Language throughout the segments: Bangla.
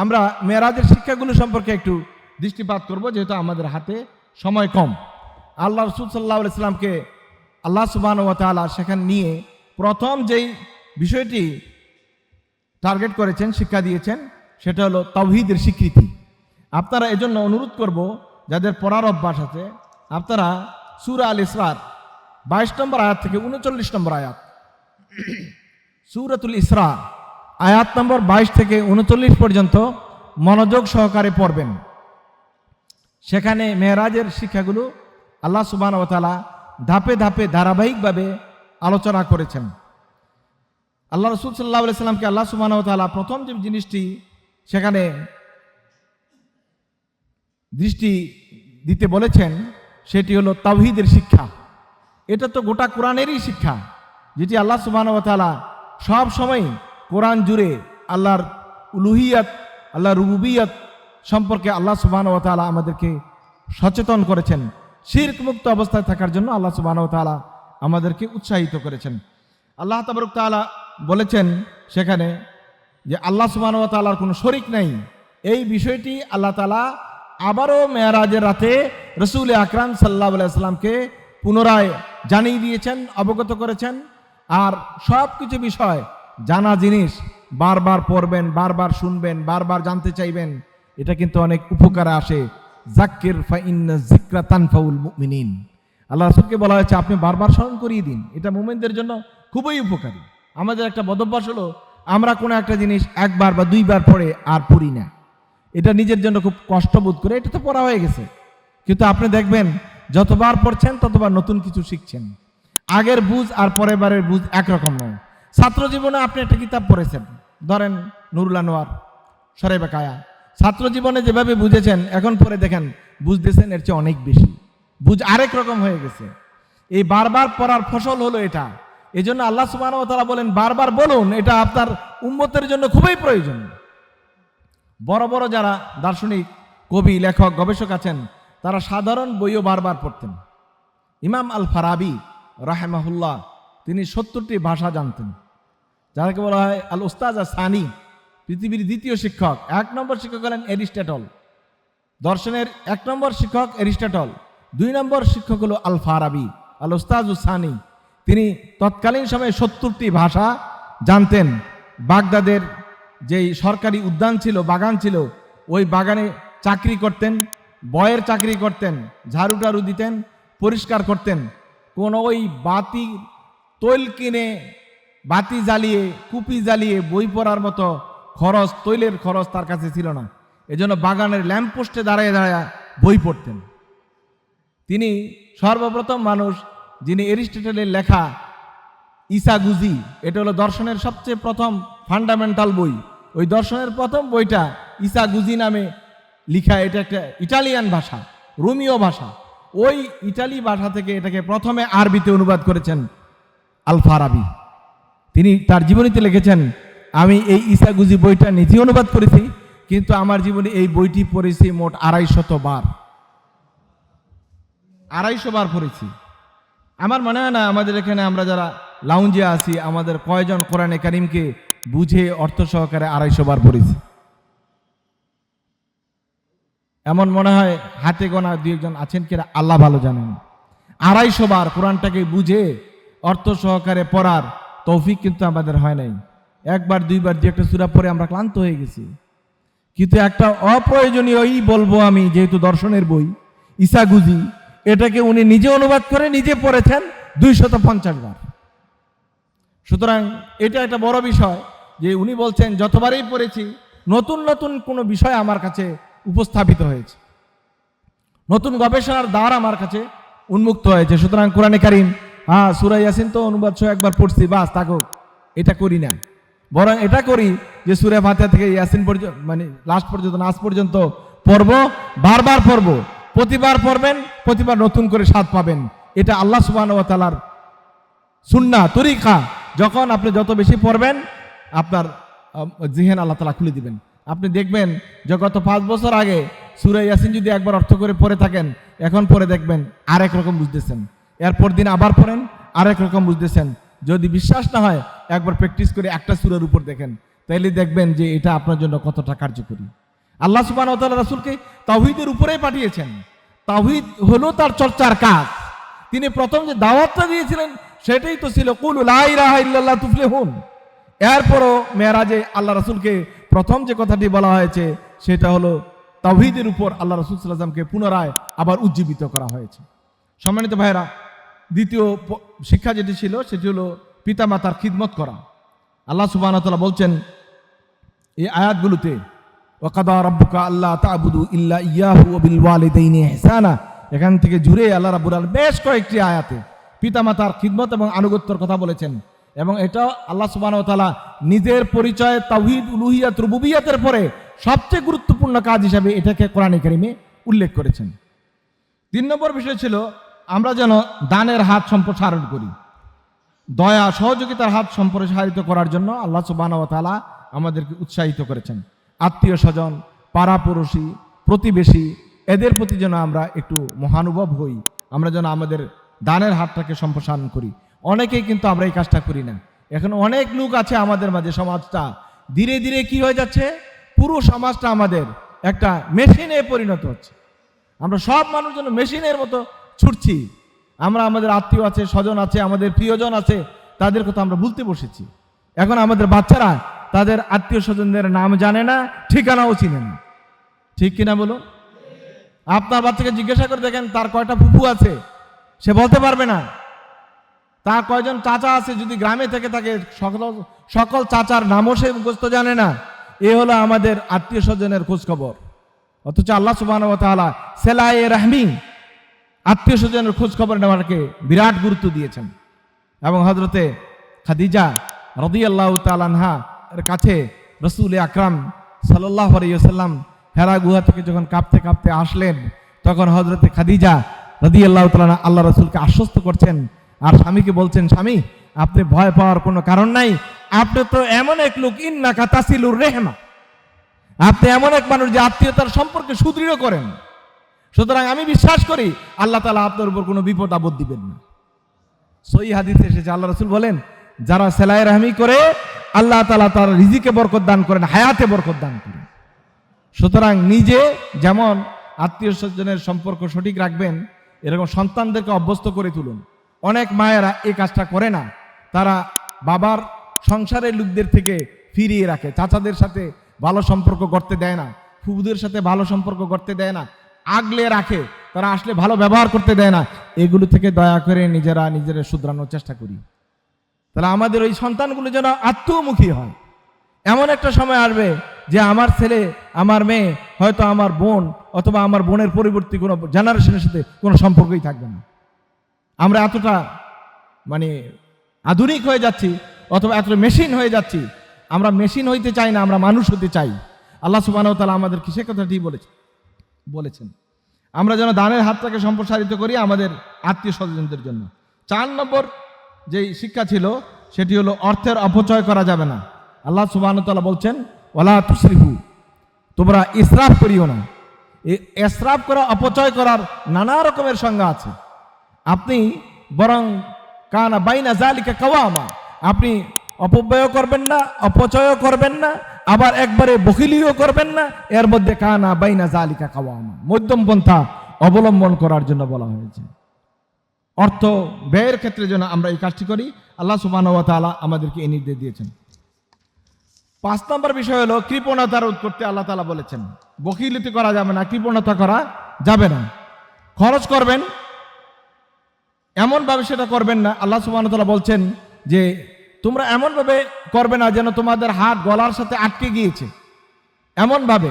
আমরা মেয়েরাজের শিক্ষাগুলো সম্পর্কে একটু দৃষ্টিপাত করব, যেহেতু আমাদের হাতে সময় কম। আল্লাহ রসুল সাল্লাহ ইসলামকে আল্লাহ সুবাহ ও তাআলা সেখানে নিয়ে প্রথম যেই বিষয়টি টার্গেট করেছেন, শিক্ষা দিয়েছেন, সেটা হলো তৌহিদের স্বীকৃতি। আপনারা এজন্য অনুরোধ করব, যাদের পড়ার অভ্যাস আছে, আপনারা সুরা আল ইসরার বাইশ নম্বর আয়াত থেকে উনচল্লিশ নম্বর আয়াত, সুরাতুল ইসরা আয়াত নম্বর বাইশ থেকে উনচল্লিশ পর্যন্ত মনোযোগ সহকারে পড়বেন। সেখানে মেহরাজের শিক্ষাগুলো আল্লাহ সুবাহ তালা ধাপে ধাপে ধারাবাহিকভাবে আলোচনা করেছেন। আল্লাহ রসুল সাল্লাহ সাল্লামকে আল্লাহ সুবাহ তালা প্রথম যে জিনিসটি সেখানে দৃষ্টি দিতে বলেছেন, সেটি হলো তাওহিদের শিক্ষা। এটা তো গোটা কোরআনেরই শিক্ষা, যেটি আল্লাহ সুবাহ তালা সব সময় কোরআন জুড়ে আল্লাহর উলুহিয়াত আল্লাহ রুবুবিয়াত সম্পর্কে আল্লাহ সুবাহ তালা আমাদেরকে সচেতন করেছেন। শির্ক মুক্ত অবস্থায় থাকার জন্য আল্লাহ সুবাহ তালা আমাদেরকে উৎসাহিত করেছেন। আল্লাহ তাবরুক তালা বলেছেন সেখানে যে আল্লাহ সুবাহ তালার কোনো শরিক নাই। এই বিষয়টি আল্লাহ তালা আবারও মেয়ারাজের রাতে রসুল আকরাম সাল্লাহ সাল্লামকে পুনরায় জানিয়ে দিয়েছেন, অবগত করেছেন। আর সব কিছু বিষয় জানা জিনিস বারবার পড়বেন, বারবার শুনবেন, বারবার জানতে চাইবেন, এটা কিন্তু অনেক উপকারে আসে। জাকির ফাইন্না জিক্রা তানফাউল মুমিনিন। আল্লাহ রসুলকে বলা হয়েছে, আপনি বারবার স্মরণ করিয়ে দিন। এটা মোমেনদের জন্য খুবই উপকারী। আমাদের একটা বদভ্যাস হলো, আমরা কোনো একটা জিনিস একবার বা দুইবার পড়ে আর পড়ি না। এটা নিজের জন্য খুব কষ্ট বোধ করে, এটা তো পড়া হয়ে গেছে। কিন্তু আপনি দেখবেন, যতবার পড়ছেন, ততবার নতুন কিছু শিখছেন। আগের বুঝ আর পরের বারের বুঝ একরকম নয়। ছাত্র জীবনে আপনি একটা কিতাব পড়েছেন, ধরেন নুরুল আনোয়ার সরেবে কায়া। ছাত্র জীবনে যেভাবে বুঝেছেন, এখন পরে দেখেন বুঝতেছেন এর চেয়ে অনেক বেশি। বুঝ আরেক রকম হয়ে গেছে। এই বারবার পড়ার ফসল হলো এটা। এই জন্য আল্লাহ সুবাহ তারা বলেন, বারবার বলুন, এটা আপনার উম্মতের জন্য খুবই প্রয়োজন। বড় বড় যারা দার্শনিক, কবি, লেখক, গবেষক আছেন, তারা সাধারণ বইও বারবার পড়তেন। ইমাম আল ফারাবি রাহেমাহুল্লাহ, তিনি সত্তরটি ভাষা জানতেন। যাকে বলা হয় আল ওস্তাজ সানি, পৃথিবীর দ্বিতীয় শিক্ষক। এক নম্বর শিক্ষক হলেন এরিস্টটল। দর্শনের এক নম্বর শিক্ষক এরিস্টটল। দুই নম্বর শিক্ষক হলো আল ফারাবি, আল ওস্তাজ সানি। তিনি তৎকালীন সময়ে সত্তরটি ভাষা জানতেন। বাগদাদের যেই সরকারি উদ্যান ছিল, বাগান ছিল, ওই বাগানে চাকরি করতেন, বয়ের চাকরি করতেন, ঝাড়ু টাড়ু দিতেন, পরিষ্কার করতেন। কোন ওই বাতি, তৈল কিনে বাতি জ্বালিয়ে, কুপি জ্বালিয়ে বই পড়ার মতো খরচ, তৈলের খরচ তার কাছে ছিল না। এজন্য বাগানের ল্যাম্পপোস্টে দাঁড়ায় দাঁড়ায় বই পড়তেন। তিনি সর্বপ্রথম মানুষ যিনি এরিস্টটলের লেখা ইসাগুজি, এটা হলো দর্শনের সবচেয়ে প্রথম ফান্ডামেন্টাল বই। ওই দর্শনের প্রথম বইটা ইসাগুজি নামে লিখা, এটা একটা ইটালিয়ান ভাষা রোমিও ভাষা। ওই ইটালি ভাষা থেকে এটাকে প্রথমে আরবিতে অনুবাদ করেছেন আল ফারাবি তিনি তার জীবনীতে লিখেছেন, আমি এই ইসাগুজি বইটা নিজে অনুবাদ করেছি, কিন্তু আমার জীবনে এই বইটি পড়েছি মোট আড়াইশত বার। আড়াইশো বার পড়েছি। আমার মনে হয় না, আমাদের এখানে আমরা যারা লাউঞ্জে আছি, আমাদের কয়জন কোরআনে কারিমকে বুঝে অর্থ সহকারে আড়াইশো বার পড়েছি। এমন মনে হয় হাতে গোনা দু একজন আছেন কিনা, আল্লাহ ভালো জানেন। আড়াইশো বার কোরআনটাকে বুঝে অর্থ সহকারে পড়ার তৌফিক কিন্তু আমাদের হয় নাই। একবার, দুইবার, যে একটা সুরা পরে আমরা ক্লান্ত হয়ে গেছি। কিন্তু একটা অপ্রয়োজনীয়ই বলব আমি, যেহেতু দর্শনের বই ইসাগুজি এটাকে উনি নিজে অনুবাদ করে নিজে পড়েছেন দুইশত পঞ্চাশ বার। সুতরাং এটা একটা বড় বিষয় যে উনি বলছেন, যতবারই পড়েছি, নতুন নতুন কোনো বিষয় আমার কাছে উপস্থাপিত হয়েছে। নতুন গবেষণার দ্বার আমার কাছে উন্মুক্ত হয়েছে। সুতরাং কোরআনে কারিম হ্যাঁ সুরাই ইয়াসিন তো অনুবাদ সহ একবার পড়ছি, বাস থাকুক এটা করি না। বরং এটা করি যে সুরে ফাতে থেকে ইয়াসিন পর্যন্ত মানে লাস্ট পর্যন্ত নাচ পর্যন্ত পড়ব, বারবার পড়ব। প্রতিবার পড়বেন, প্রতিবার নতুন করে স্বাদ পাবেন। এটা আল্লাহ সুবাহ তালার সুন্না তরিকা। যখন আপনি যত বেশি পড়বেন, আপনার জিহেন আল্লাহ তালা খুলে দিবেন। আপনি দেখবেন যে গত পাঁচ বছর আগে সুরে ইয়াসিন যদি একবার অর্থ করে পড়ে থাকেন, এখন পরে দেখবেন আরেক রকম বুঝতেছেন। এরপর দিন আবার পড়েন, আরেক রকম বুঝতেছেন। যদি বিশ্বাস না হয়, একবার প্র্যাকটিস করে একটা সুরের উপর দেখেন। তাইলে দেখবেন যে এটা আপনার জন্য কতটা কার্যকরী। আল্লাহ সুবান রাসুলকে তাহিদের উপরেই পাঠিয়েছেন। তাহিদ হলো তার চর্চার কাজ। তিনি প্রথম যে দাওয়াতটা দিয়েছিলেন, সেটাই তো ছিল, কুল ইল্লাল্লাহ তুফলিহুন। এরপরও মেয়েরাজে আল্লাহ রাসুলকে প্রথম যে কথাটি বলা হয়েছে, সেটা হলো, তাওহিদের উপর আল্লাহ রসুল সাল্লামকে পুনরায় আবার উজ্জীবিত করা হয়েছে। সম্মানিত ভাইরা দ্বিতীয় শিক্ষা যেটি ছিল, সেটি হলো পিতামাতার খিদমত করা। আল্লাহ সুবাহ বলছেন, এই আয়াতগুলোতে, ওয়াকাদা রাব্বুকা আল্লাহ তা'বুদু ইল্লা ইয়াহু বিল ওয়ালিদাইনি ইহসানা এখান থেকে জুড়ে আল্লাহ রাব্বুল আলামিন বেশ কয়েকটি আয়াতে পিতামাতার খিদমত এবং আনুগত্যর কথা বলেছেন। এবং এটা আল্লাহ তাআলা নিজের পরিচয় তাওহীদ, উলুহিয়াত, রুবুবিয়াতের পরে সবচেয়ে গুরুত্বপূর্ণ কাজ হিসাবে এটাকে কোরআনে কারিমে উল্লেখ করেছেন। তিন নম্বর বিষয় ছিল আমরা যেন দানের হাত সম্প্রসারণ করি। দয়া, সহযোগিতার হাত সম্প্রসারিত করার জন্য আল্লাহ তাআলা আমাদেরকে উৎসাহিত করেছেন। আত্মীয় স্বজন, পাড়াপড়শি, প্রতিবেশী, এদের প্রতি যেন আমরা একটু মহানুভব হই, আমরা যেন আমাদের দানের হাতটাকে সম্প্রসারণ করি। অনেকেই কিন্তু আমরা এই কাজটা করি না। এখন অনেক লোক আছে আমাদের মাঝে, সমাজটা। ধীরে ধীরে কি হয়ে যাচ্ছে? পুরো সমাজটা আমাদের একটা মেশিনে পরিণত হচ্ছে। আমরা সব মানুষ যেন মেশিনের মতো ছুটছি। আমরা আমাদের আত্মীয় আছে, স্বজন আছে, আমাদের প্রিয়জন আছে, তাদের কথা আমরা ভুলতে বসেছি। এখন আমাদের বাচ্চারা তাদের আত্মীয় স্বজনদের নাম জানে না, ঠিকানাও চিনে না। ঠিক কিনা বলুন? আপনার বাচ্চাকে জিজ্ঞাসা করে দেখেন, তার কয়টা ফুফু আছে? সে বলতে পারবে না। তার কয়জন চাচা আছে, যদি গ্রামে থেকে থাকে, সকল সকল চাচার নামও সে মুখস্থ জানে না। এ হলো আমাদের আত্মীয় স্বজনের খোঁজখবর। অথচ আল্লাহ সুবাহ সেলাই রাহমি আত্মীয় স্বজনের খোঁজ খবর নেওয়াকে বিরাট গুরুত্ব দিয়েছেন। এবং হজরতে খাদিজা রদি আল্লাহ তালানহা এর কাছে রসুল আকরাম সাল্লাহ আলাইসাল্লাম হেরা গুহা থেকে যখন কাঁপতে কাঁপতে আসলেন, তখন হজরতে খাদিজা রদি আল্লাহ আল্লাহ রসুলকে আশ্বস্ত করছেন আর স্বামীকে বলছেন, স্বামী, আপনি ভয় পাওয়ার কোনো কারণ নাই। আপনি তো এমন এক লোক ইন্না কাতাসিলুর রেহমা। আপনি এমন এক মানুষ যে আত্মীয়তার সম্পর্কে সুদৃঢ় করেন। সুতরাং আমি বিশ্বাস করি আল্লাহ তালা আপনার উপর কোনো বিপদ আপদ দিবেন না। সই হাদিস এসেছে, আল্লাহ রসুল বলেন, যারা সেলাই রাহমি করে, আল্লাহ তালা তার রিজিকে বরকত দান করেন, হায়াতে বরকত দান করেন। সুতরাং নিজে যেমন আত্মীয় স্বজনের সম্পর্ক সঠিক রাখবেন, এরকম সন্তানদেরকে অভ্যস্ত করে তুলুন। অনেক মায়েরা এই কাজটা করে না, তারা বাবার সংসারের লোকদের থেকে ফিরিয়ে রাখে, চাচাদের সাথে ভালো সম্পর্ক করতে দেয় না ফুবুদের সাথে ভালো সম্পর্ক করতে দেয় না আগলে রাখে, তারা আসলে ভালো ব্যবহার করতে দেয় না। এগুলো থেকে দয়া করে নিজেরা নিজেরা শুধরানোর চেষ্টা করি। তাহলে আমাদের ওই সন্তানগুলো যেন আত্মমুখী হয়। এমন একটা সময় আসবে যে আমার ছেলে, আমার মেয়ে, হয়তো আমার বোন অথবা আমার বোনের পরিবর্তী কোনো জেনারেশনের সাথে কোনো সম্পর্কই থাকবে না। আমরা এতটা মানে আধুনিক হয়ে যাচ্ছি অথবা এতটা মেশিন হয়ে যাচ্ছি। আমরা মেশিন হইতে চাই না, আমরা মানুষ হতে চাই। আল্লাহ সুবাহ তালা আমাদের সে কথাটি বলেছে। বলেছেন। আমরা যেন দানের হাতটাকে সম্প্রসারিত করি আমাদের আত্মীয় স্বজনদের জন্য। চার নম্বর যেই শিক্ষা ছিল, সেটি হলো অর্থের অপচয় করা যাবে না। আল্লাহ সুবাহ বলছেন ওলা তুসরিফু, তোমরা ইসরাফ করিও না। এই ইসরাফ করা, অপচয় করার নানা রকমের সংজ্ঞা আছে। আপনি বরং কানা বাইনা জালিকা কাওয়ামা, আপনি অপব্যয় করবেন না, অপচয়ও করবেন না আবার একবারে বকিলিও করবেন না, এর মধ্যে কানা বাইনা জালিকা কাওয়ামা। মধ্যম পন্থা অবলম্বন করার জন্য বলা হয়েছে। অর্থ ব্যয়ের ক্ষেত্রে যেন আমরা এই কাজটি করি, আল্লাহ সুবাহ আমাদেরকে এই নির্দেশ দিয়েছেন। পাঁচ নম্বর বিষয় হলো কৃপণতা রোধ করতে আল্লাহ তালা বলেছেন। বকিলিতি করা যাবে না, কৃপণতা করা যাবে না। খরচ করবেন, এমনভাবে সেটা করবেন না। আল্লাহ সুবাহতাল্লাহ বলছেন যে তোমরা এমনভাবে করবে না যেন তোমাদের হাত গলার সাথে আটকে গিয়েছে। এমনভাবে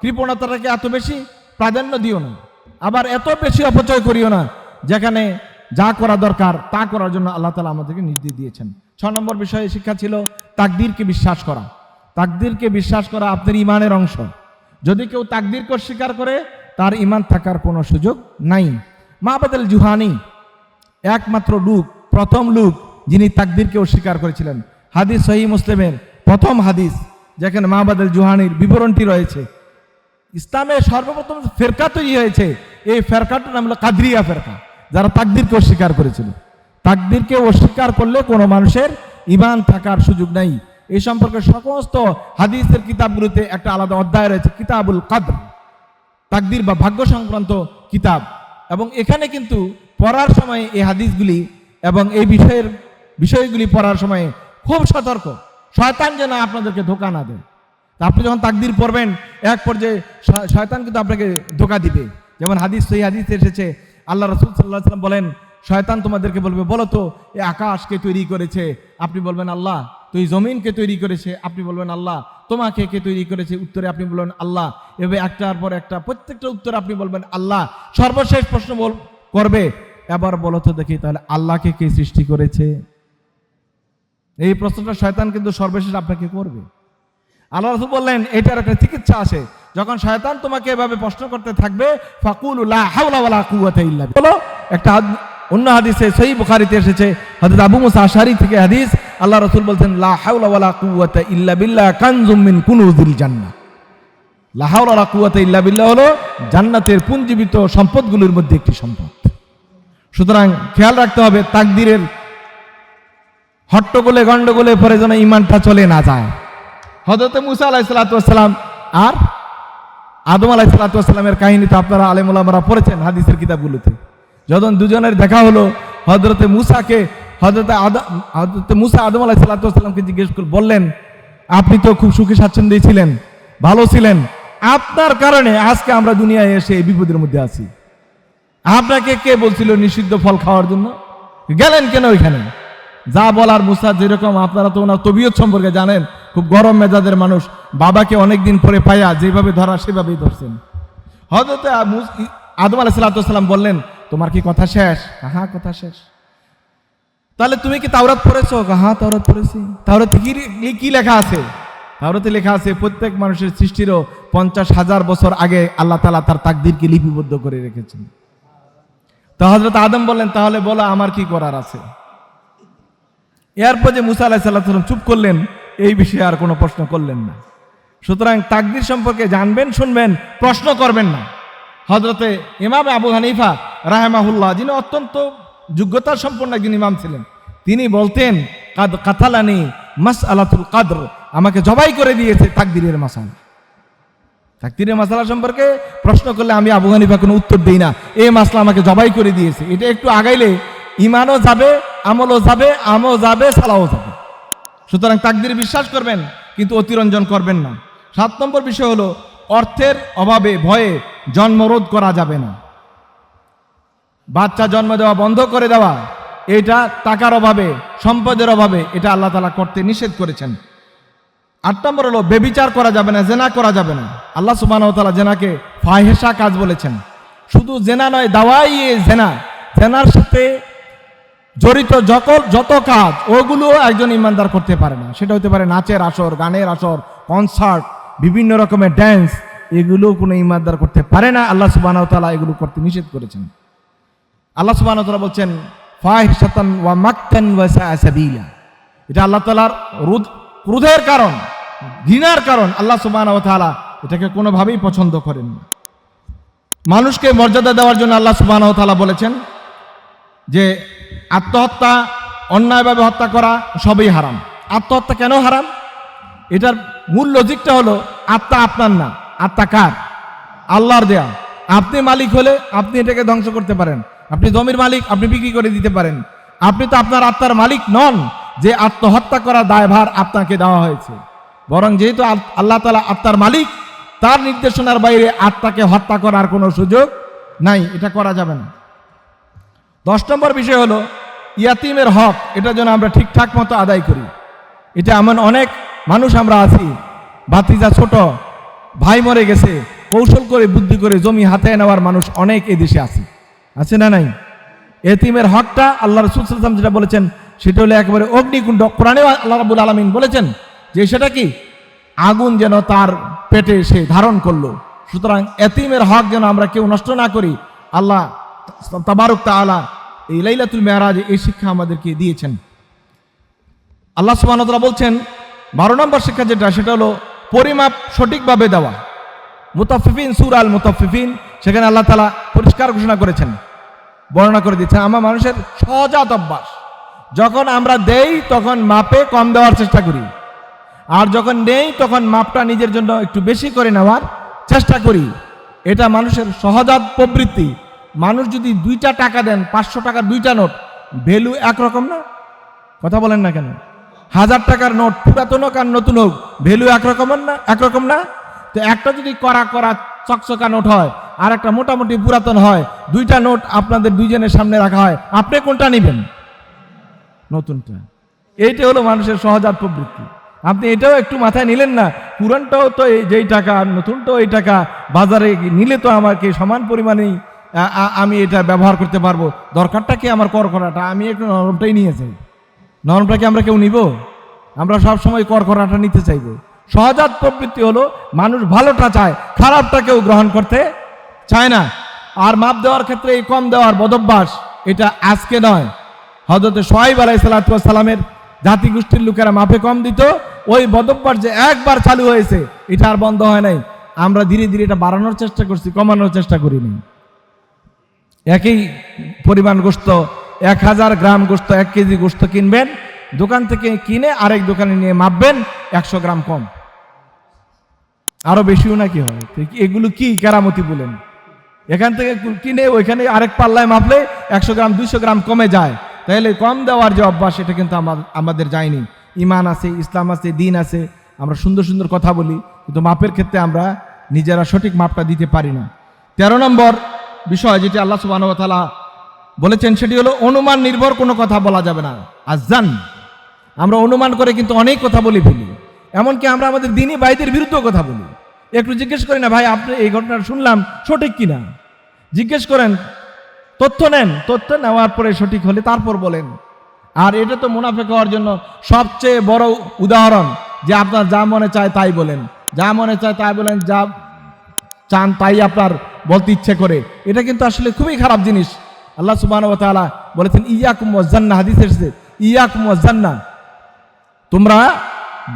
কৃপণতাটাকে এত বেশি প্রাধান্য দিও না। আবার এত বেশি অপচয় করিও না, যেখানে যা করা দরকার তা করার জন্য আল্লাহ তালা আমাদেরকে নির্দেশ দিয়েছেন। ছ নম্বর বিষয়ে শিক্ষা ছিল তাকদিরকে বিশ্বাস করা। তাকদিরকে বিশ্বাস করা আপনার ইমানের অংশ। যদি কেউ তাকদিরকে অস্বীকার করে, তার ইমান থাকার কোনো সুযোগ নাই। মা বাদল জুহানি, একমাত্র লুক, প্রথম লোক যিনি তাকদিরকে অস্বীকার করেছিলেন। হাদিস সহি মুসলিমের প্রথম হাদিস, যেখানে মাহবাদুল জুহানির বিবরণটি রয়েছে। ইসলামের সর্বপ্রথম ফেরকা তৈরি হয়েছে, এই ফেরকাটার নাম হলো কাদরিয়া ফেরকা, যারা তাকদিরকে অস্বীকার করেছিল। তাকদিরকে অস্বীকার করলে কোনো মানুষের ইমান থাকার সুযোগ নাই। এই সম্পর্কে সমস্ত হাদিসের কিতাবগুলোতে একটা আলাদা অধ্যায় রয়েছে, কিতাবুল কাদ্র। তাকদির বা ভাগ্য সংক্রান্ত কিতাব। এবং এখানে কিন্তু পড়ার সময় এই হাদিসগুলি এবং এই বিষয়ের বিষয়গুলি পড়ার সময় খুব সতর্ক। শয়তান যেন আপনাদেরকে ধোকা না দেয়। আপনি যখন তাকদির পড়বেন, এক পর্যায়ে শয়তান কিন্তু আপনাকে ধোকা দিবে। যেমন হাদিস, সেই হাদিস এসেছে, আল্লাহ রসুল সাল্লাহ সাল্লাম বলেন, শয়তান তোমাদেরকে বলবে, বলো তো এই আকাশকে তৈরি করেছে, আপনি বলবেন আল্লাহ, তো এই জমিনকে তৈরি করেছে, আপনি বলবেন আল্লাহ, তোমাকে কে তৈরি করেছে, উত্তরে আপনি বলবেন আল্লাহ, এভাবে একটার পর একটা, প্রত্যেকটা উত্তর আপনি বলবেন আল্লাহ, সর্বশেষ প্রশ্ন বল, করবে। এবার বলো তো দেখি, তাহলে আল্লাহকে কে সৃষ্টি করেছে? এই প্রশ্নটা শয়তান কিন্তু সর্বশেষ আপনাকে করবে। আল্লাহ রসুল বললেন, এটার একটা চিকিৎসা আছে। যখন শয়তান তোমাকে এভাবে প্রশ্ন করতে থাকবে একটা অন্য হাদিসে সহি বুখারীতে এসেছে, হযরত আবু মুসা আশারি থেকে হাদিস, আল্লাহ রসুল বলছেন, লা হাওলা ওয়ালা কুওয়াতা ইল্লা বিল্লাহ কানজুম মিন কুনুজিল জান্নাহ। লা হাওলা ওয়ালা কুওয়াতা ইল্লা বিল্লাহ হলো জান্নাতের পুঞ্জীবিত সম্পদগুলোর মধ্যে একটি সম্পদ। সুতরাং খেয়াল রাখতে হবে, তাকদিরের হট্টগোলে গন্ডগোলে পরে যেন ইমানটা চলে না যায়। হজরত মুসা আলাহ সালাতাম আর আদম আলাহ সালাতামের কাহিনী তো আপনারা আলেমুলামারা পড়েছেন হাদিসের কিতাবগুলোতে। যখন দুজনের দেখা হলো হজরতে মুসাকে হজরতে হজরতে মুসা আদম আলাহ সালাতামকে জিজ্ঞেস করে, বললেন, আপনি তো খুব সুখী স্বাচ্ছন্দ্যে ছিলেন, ভালো ছিলেন। আপনার কারণে আজকে আমরা দুনিয়ায় এসে এই বিপদের মধ্যে আছি। আপনাকে কে বলছিল নিষিদ্ধ ফল খাওয়ার জন্য? গেলেন কেন ওইখানে? যা বলার মুসা যেরকম, আপনারা তো ওনার তবিয়ত সম্পর্কে জানেন। খুব গরম মেজাজের মানুষ। বাবাকে অনেকদিন পরে পাইয়া যেভাবে ধরা, সেভাবেই ধরছেন। হজরতে আদম আলাহ বললেন, তোমার কি কথা শেষ? হ্যাঁ কথা শেষ। তাহলে তুমি কি তাওরাত পড়েছো? হ্যাঁ তাওরাত পড়েছি। তাওরাতে কি কি লেখা আছে? তাওরাতে লেখা আছে, প্রত্যেক মানুষের সৃষ্টিরও পঞ্চাশ হাজার বছর আগে আল্লাহ তালা তার তাকদিরকে লিপিবদ্ধ করে রেখেছেন। তো হজরত আদম বললেন, তাহলে বলো আমার কি করার আছে? এরপর যে মুসা আলাহ সাল্লাম চুপ করলেন, এই বিষয়ে আর কোনো প্রশ্ন করলেন না। সুতরাং তাকদির সম্পর্কে জানবেন, শুনবেন, প্রশ্ন করবেন না। হজরতে ইমাম আবু হানিফা রাহেমাহুল্লাহ, যিনি অত্যন্ত যোগ্যতা সম্পন্ন একজন ইমাম ছিলেন, তিনি বলতেন, কাদ কাতালানি মাস আলাতুল কাদর আমাকে জবাই করে দিয়েছে তাকদিরের মাসাল। তাকদিরের মাসালা সম্পর্কে প্রশ্ন করলে আমি আবু হানিফা কোনো উত্তর দিই না। এই মাসলা আমাকে জবাই করে দিয়েছে। এটা একটু আগাইলে ইমানও যাবে আমলও যাবে, আমও যাবে, সালাও যাবে। সুতরাং তাকদির বিশ্বাস করবেন, কিন্তু অতিরঞ্জন করবেন না। সাত নম্বর বিষয় হলো, অর্থের অভাবে, ভয়ে জন্মরোধ করা যাবে না। বাচ্চা জন্ম দেওয়া বন্ধ করে দেওয়া, এটা টাকার অভাবে, সম্পদের অভাবে, এটা আল্লাহ তালা করতে নিষেধ করেছেন। আট নম্বর হলো, বেবিচার করা যাবে না, জেনা করা যাবে না। আল্লাহ সুবাহ তালা জেনাকে ফাহেসা কাজ বলেছেন। শুধু জেনা নয়, দাওয়াই জেনা। জেনার সাথে জড়িত যত যত কাজ, ওগুলো একজন ইমানদার করতে পারে না। সেটা হতে পারে নাচের আসর, গানের আসর কনসার্ট বিভিন্ন রকমের ড্যান্স এগুলো কোনো ইমানদার করতে পারে না। আল্লাহ সুবাহ তালা এগুলো করতে নিষেধ করেছেন। আল্লাহ সুবাহ তালা বলছেন ফাহিসাতান ওয়া মাক্তান ওয়া সাবিলা। এটা আল্লাহ তালার রুদ, ক্রোধের কারণ, ঘৃণার কারণ। আল্লাহ সুবাহ তালা এটাকে কোনোভাবেই পছন্দ করেন না। মানুষকে মর্যাদা দেওয়ার জন্য আল্লাহ সুবাহ তালা বলেছেন যে আত্মহত্যা, অন্যায়ভাবে হত্যা করা সবই হারাম। আত্মহত্যা কেন হারাম? এটার মূল লজিকটা হলো আত্মা আপনার না। আত্মা কার? আল্লাহর দেয়া। আপনি মালিক হলে আপনি এটাকে ধ্বংস করতে পারেন। আপনি জমির মালিক, আপনি বিক্রি করে দিতে পারেন। আপনি তো আপনার আত্মার মালিক নন, যে আত্মহত্যা করা দায়ভার আপনাকে দেওয়া হয়েছে। বরং যেহেতু আল- আল্লাহ তালা আত্মার মালিক, তার নির্দেশনার বাইরে আত্মাকে হত্যা করার কোনো সুযোগ নাই। এটা করা যাবে না। দশ নম্বর বিষয় হলো, ইয়াতিমের হক, এটা যেন আমরা ঠিকঠাক মতো আদায় করি। এটা এমন অনেক মানুষ আমরা আছি বাতিজা ছোট, ভাই মরে গেছে, কৌশল করে, বুদ্ধি করে, জমি হাতে নেওয়ার মানুষ অনেক এই দেশে আছে। আছে না নাই? এতিমের হকটা আল্লাহ রসুলাম যেটা বলেছেন, সেটা হলো একেবারে অগ্নিকুণ্ড। কোরআনে আল্লাহ রাবুল আলমিন বলেছেন যে সেটা কি? আগুন যেন তার পেটে সে ধারণ করল। সুতরাং এতিমের হক যেন আমরা কেউ নষ্ট না করি, আল্লাহ তাবারুক তাআলা এই লাইলাতুল মেয়ারাজ এই শিক্ষা আমাদেরকে দিয়েছেন। আল্লাহ সুবহানাহু বলছেন, বারো নম্বর শিক্ষা যেটা, সেটা হলো পরিমাপ সঠিকভাবে দেওয়া। মুতাফিফিন সুর আল মুতাফিফিন সেখানে আল্লাহ তালা পরিষ্কার ঘোষণা করেছেন, বর্ণনা করে দিচ্ছেন আমার মানুষের সহজাত অভ্যাস। যখন আমরা দেই, তখন মাপে কম দেওয়ার চেষ্টা করি। আর যখন নেই, তখন মাপটা নিজের জন্য একটু বেশি করে নেওয়ার চেষ্টা করি। এটা মানুষের সহজাত প্রবৃত্তি। মানুষ যদি দুইটা টাকা দেন, পাঁচশো টাকার দুইটা নোট ভ্যালু একরকম না? কথা বলেন না কেন? হাজার টাকার নোট পুরাতন হোক আর নতুন হোক ভ্যালু একরকমের না? একরকম না? তো একটা যদি করা করা চকচকা নোট হয়, আর একটা মোটামুটি পুরাতন হয়, দুইটা নোট আপনাদের দুইজনের সামনে রাখা হয়, আপনি কোনটা নেবেন? নতুনটা। এইটা হলো মানুষের সহজাত প্রবৃত্তি। আপনি এটাও একটু মাথায় নিলেন না, পুরানটাও তো যেই টাকা নতুনটাও এই টাকা, বাজারে নিলে তো আমাকে সমান পরিমাণেই আমি এটা ব্যবহার করতে পারব। দরকারটা কি আমার কর করাটা? আমি একটু নরমটাই নিয়ে চাই নরমটা কি আমরা কেউ নিব? আমরা সব সময় কর করাটা নিতে চাইব। সহজাত প্রবৃত্তি হলো, মানুষ ভালোটা চায়, খারাপটা কেউ গ্রহণ করতে চায় না। আর মাপ দেওয়ার ক্ষেত্রে এই কম দেওয়ার বদভ্যাস, এটা আজকে নয়। হজরত সোহাইব আলাই সালামের জাতিগোষ্ঠীর লোকেরা মাপে কম দিত, ওই বদভ্যাস যে একবার চালু হয়েছে, এটা আর বন্ধ হয় নাই। আমরা ধীরে ধীরে এটা বাড়ানোর চেষ্টা করছি, কমানোর চেষ্টা করিনি একই পরিমাণ গোস্ত, এক হাজার গ্রাম গোস্ত, এক কেজি গোস্ত কিনবেন, দোকান থেকে কিনে আরেক দোকানে নিয়ে মাপবেন, একশো গ্রাম কম। আরও বেশিও নাকি হয়? এগুলো কি কেরামতি বলেন? এখান থেকে কিনে ওইখানে আরেক পাল্লায় মাপলে একশো গ্রাম, দুইশো গ্রাম কমে যায়। তাহলে কম দেওয়ার যে অভ্যাস, এটা কিন্তু আমাদের যায়নি। ইমান আছে, ইসলাম আছে, দিন আছে, আমরা সুন্দর সুন্দর কথা বলি, কিন্তু মাপের ক্ষেত্রে আমরা নিজেরা সঠিক মাপটা দিতে পারি না। তেরো নম্বর বিষয় যেটি আল্লাহ সুবাহ তালা বলেছেন, সেটি হলো অনুমান নির্ভর কোনো কথা বলা যাবে না। আজান, আমরা অনুমান করে কিন্তু অনেক কথা বলি ফেলি। এমনকি আমরা আমাদের দিনই ভাইদের বিরুদ্ধেও কথা বলি। একটু জিজ্ঞেস করি না, ভাই, আপনি এই ঘটনাটা শুনলাম, সঠিক কিনা? জিজ্ঞেস করেন, তথ্য নেন। তথ্য নেওয়ার পরে সঠিক হলে তারপর বলেন। আর এটা তো মুনাফেক হওয়ার জন্য সবচেয়ে বড় উদাহরণ যে আপনার যা মনে চায় তাই বলেন। যা মনে চায় তাই বলেন, যা চান তাই আপনার বলতে ইচ্ছে করে। এটা কিন্তু আসলে খুবই খারাপ জিনিস। আল্লাহ সুবাহ তাআলা বলেছেন, ইয়াকুম ওয়াজ্জান্না হাদিস এসেছে, ইয়াকুম ওয়াজ্জান্না তোমরা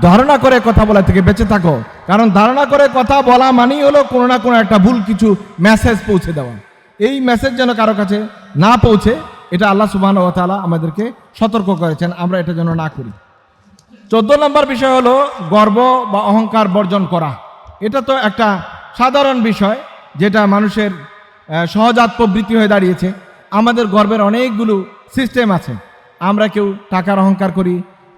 ধারণা করে কথা বলা থেকে বেঁচে থাকো। কারণ ধারণা করে কথা বলা মানেই হলো কোনো না কোনো একটা ভুল কিছু মেসেজ পৌঁছে দেওয়া। এই মেসেজ যেন কারও কাছে না পৌঁছে, এটা আল্লাহ সুবাহ তাআলা আমাদেরকে সতর্ক করেছেন, আমরা এটা যেন না করি। চোদ্দ নম্বর বিষয় হলো গর্ব বা অহংকার বর্জন করা। এটা তো একটা সাধারণ বিষয় যেটা মানুষের সহজাত প্রবৃত্তি হয়ে দাঁড়িয়েছে। আমাদের গর্বের অনেকগুলো সিস্টেম আছে। আমরা কেউ টাকার অহংকার করি,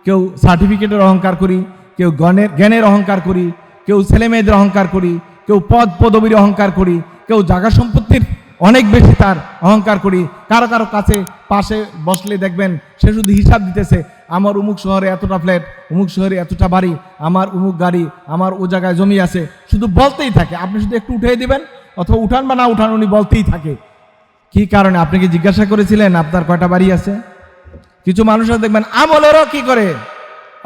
কেউ সার্টিফিকেটের অহংকার করি, কেউ গণের, জ্ঞানের অহংকার করি, কেউ ছেলে মেয়েদের অহংকার করি, কেউ পদ পদবীর অহংকার করি, কেউ জাগা সম্পত্তির অনেক বেশি তার অহংকার করি। কারও কারও কাছে পাশে বসলে দেখবেন সে শুধু হিসাব দিতেছে আমার উমুক শহরে এতটা ফ্ল্যাট উমুক শহরে এতটা বাড়ি, আমার উমুক গাড়ি, আমার ও জায়গায় জমি আছে, শুধু বলতেই থাকে। আপনি শুধু একটু উঠিয়ে দিবেন, অথবা উঠান বা না উঠান, উনি বলতেই থাকে। কি কারণে? আপনি কি জিজ্ঞাসা করেছিলেন, আপনার কয়টা বাড়ি আছে? কিছু মানুষরা দেখবেন আমলেরও কি করে?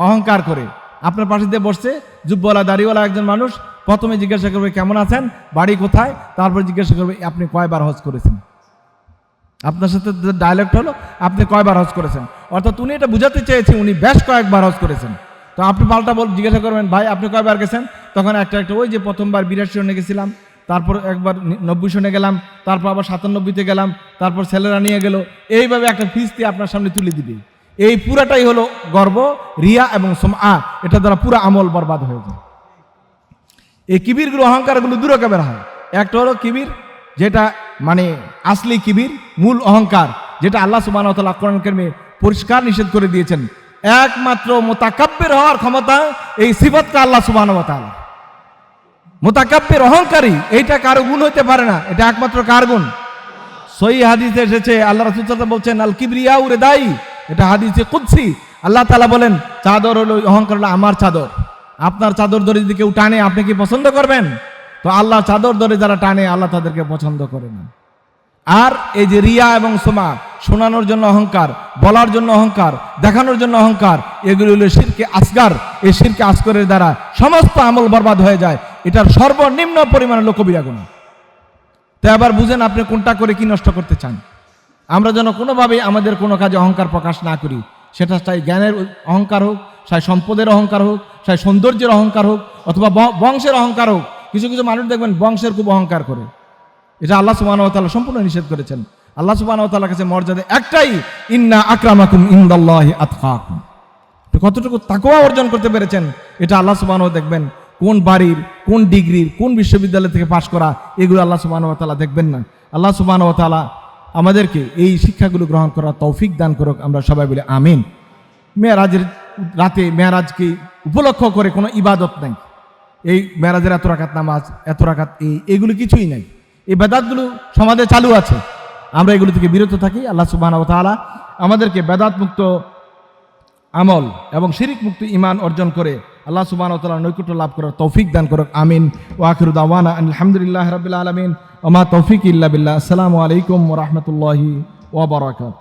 অহংকার করে। আপনার পাশে দিয়ে বসছে জুব্বলা দাড়িওয়ালা একজন মানুষ, প্রথমে জিজ্ঞাসা করবে, কেমন আছেন? বাড়ি কোথায়? তারপর জিজ্ঞাসা করবে, আপনি কয়বার হজ করেছেন? আপনার সাথে ডায়লগ হলো, আপনি কয়বার হজ করেছেন? অর্থাৎ উনি এটা বুঝাতে চেয়েছে, উনি বেশ কয়েকবার হজ করেছেন। তো আপনি পাল্টা বল জিজ্ঞাসা করবেন, ভাই, আপনি কয়বার গেছেন? তখন একটা একটা, ওই যে প্রথমবার বিরাশি সনে গেছিলাম, তারপর একবার নব্বই সনে গেলাম, তারপর আবার সাতানব্বইতে গেলাম, তারপর ছেলেরা নিয়ে গেল। এইভাবে একটা ফিস্তি আপনার সামনে তুলে দিবে। এই পুরাটাই হলো গর্ব, রিয়া এবং সমা এটা দ্বারা পুরো আমল বরবাদ হয়ে যায়। এই কিবিরগুলো, অহংকারগুলো দূরে কেমন হয়। একটা হলো কিবির, যেটা মানে আসলি কিবির, মূল অহংকার, যেটা আল্লাহ সুবাহ কোরআন কেরমে পরিষ্কার নিষেধ করে দিয়েছেন। একমাত্র মোতাকাব্যের হওয়ার ক্ষমতা এই সিফতটা আল্লাহ সুবাহ মোতাকাব্যের অহংকারী, এইটা কারও গুণ হইতে পারে না, এটা একমাত্র কার গুণ? সই হাদিসে এসেছে, আল্লাহ রাসূল বলছেন, আল কিবরিয়া উরে দাই এটা হাদিসে কুদসি। আল্লাহ তালা বলেন, চাদর হলো, অহংকার হলো আমার চাদর। আপনার চাদর ধরে যদি কেউ টানে, আপনি কি পছন্দ করবেন? তো আল্লাহ চাদর ধরে যারা টানে, আল্লাহ তাদেরকে পছন্দ করে না। আর এই যে রিয়া এবং সোমা, শোনানোর জন্য অহংকার, বলার জন্য অহংকার, দেখানোর জন্য অহংকার, এগুলি হলো শিরকে আসগার। এই শিরকে আসগরের দ্বারা সমস্ত আমল বরবাদ হয়ে যায়। এটার সর্বনিম্ন পরিমাণে লোকবিরা গুণ। তো এবার বুঝেন আপনি কোনটা করে কি নষ্ট করতে চান। আমরা যেন কোনোভাবেই আমাদের কোনো কাজে অহংকার প্রকাশ না করি। সেটা চাই জ্ঞানের অহংকার হোক, চাই সম্পদের অহংকার হোক, চাই সৌন্দর্যের অহংকার হোক, অথবা বংশের অহংকার হোক। কিছু কিছু মানুষ দেখবেন বংশের খুব অহংকার করে। এটা আল্লাহ সুবাহ তাআলা সম্পূর্ণ নিষেধ করেছেন। আল্লাহ সুবাহ তাআলার কাছে মর্যাদা একটাই, ইন্না আকরামাকুম ইনদাল্লাহি তো কতটুকু তাকওয়া অর্জন করতে পেরেছেন, এটা আল্লাহ সুবাহ দেখবেন। কোন বাড়ির, কোন ডিগ্রির, কোন বিশ্ববিদ্যালয় থেকে পাশ করা, এগুলো আল্লাহ সুবাহ তালা দেখবেন না। আল্লাহ সুবাহ তালা আমাদেরকে এই শিক্ষাগুলো গ্রহণ করার তৌফিক দান করুক, আমরা সবাই বলে আমিন। মেয়ারাজের রাতে মেয়ারাজকে উপলক্ষ করে কোনো ইবাদত নাই। এই মেয়ারাজের এত রাকাত নামাজ, এত রাকাত এই, এগুলো কিছুই নাই। এই বেদাতগুলো সমাজে চালু আছে। আমরা এগুলো থেকে বিরত থাকি। আল্লাহ সুবাহ তাআলা আমাদেরকে বেদাত মুক্ত আমল এবং শিরিক মুক্ত ইমান অর্জন করে আল্লাহ সুবাহ তাআলা নৈকুট্য লাভ করার তৌফিক দান করুক। আমিন। ওয়াখির দাওয়ানা আলহামদুলিল্লাহ রবিল আলমিন। ওমা তৌফিক ইল্লা বিল্লাহ। আসসালামু আলাইকুম রহমতুল্লাহি ওবরাকাত